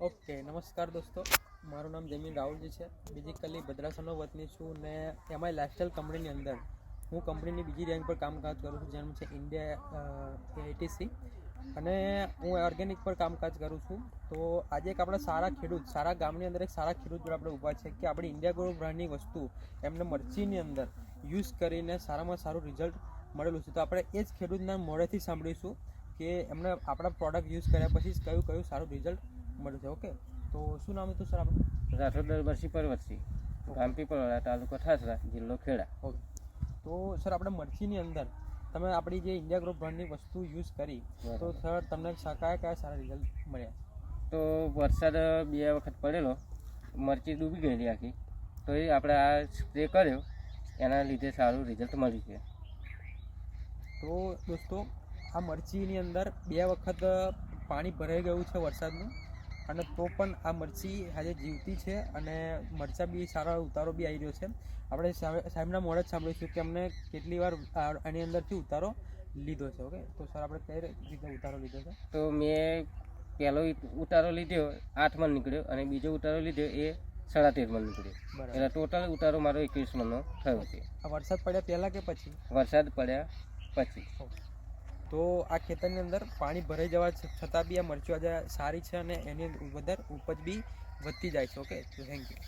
Okay, નમસ્કાર દોસ્તો. મારું નામ જમીન રાહુલજી છે. બેઝિકલી ભદ્રાસનો વતની છું ને એમાંય લાઇફસ્ટાઈલ કંપનીની અંદર હું કંપનીની બીજી રેન્જ પર કામકાજ કરું છું જેમ છે ઇન્ડિયા એટીસી અને હું ઓર્ગેનિક પર કામકાજ કરું છું. તો આજે એક આપણા સારા ખેડૂત, સારા ગામની અંદર એક સારા ખેડૂત પર આપણે ઊભા છે કે આપણી ઇન્ડિયા ગ્રો બ્રાન્ડની વસ્તુ એમને મરચીની અંદર યુઝ કરીને સારામાં સારું રિઝલ્ટ મળેલું છે. તો આપણે એ જ ખેડૂતના મોઢેથી સાંભળીશું કે એમને આપણા પ્રોડક્ટ યુઝ કર્યા પછી કયું કયું સારું રિઝલ્ટ મળ્યું છે ઓકે તો શું નામ હતું સર આપણે રાઠોડ દરબારસી પર્વતસિંહ ગામ પીપળવાડા તાલુકો ઠાસરા જિલ્લો ખેડા. ઓકે તો સર આપણે મરચીની અંદર તમે આપણી જે ઇન્ડિયા ગ્રુપ બ્રાન્ડની વસ્તુ યુઝ કરી તો સર તમને કયા કયા સારા રિઝલ્ટ મળ્યા? તો વરસાદ બે વખત પડેલો મરચી ડૂબી ગયેલી આખી. તો એ આપણે આ સ્પ્રે કર્યો એના લીધે સારું રિઝલ્ટ મળ્યું છે. તો દોસ્તો આ મરચીની અંદર બે વખત પાણી ભરાઈ ગયું છે વરસાદનું. અને તો પણ આ મરચી આજે જીવતી છે અને મરચાં બી સારા ઉતારો બી આવી રહ્યો છે. આપણે સાહેબ- સાહેબના મોડે જ સાંભળીશું કે અમને કેટલી વાર એની આની અંદરથી ઉતારો લીધો છે ઓકે? તો સર આપણે કઈ રીતે ઉતારો લીધો છે? તો મેં પહેલો ઉતારો લીધો આઠ મણ નીકળ્યો અને બીજો ઉતારો લીધો એ સાડા તેર મણ નીકળ્યો એટલે ટોટલ ઉતારો મારો એકવીસ મણનો થયો છે. આ વરસાદ પડ્યા પહેલાં કે પછી? વરસાદ પડ્યા પછી. તો આ ખેતરની અંદર પાણી ભરાઈ જવા છતાં બી આ મરચું આજે સારી છે અને એની વધારે ઉપજ બી વધતી જાય છે. Okay thank you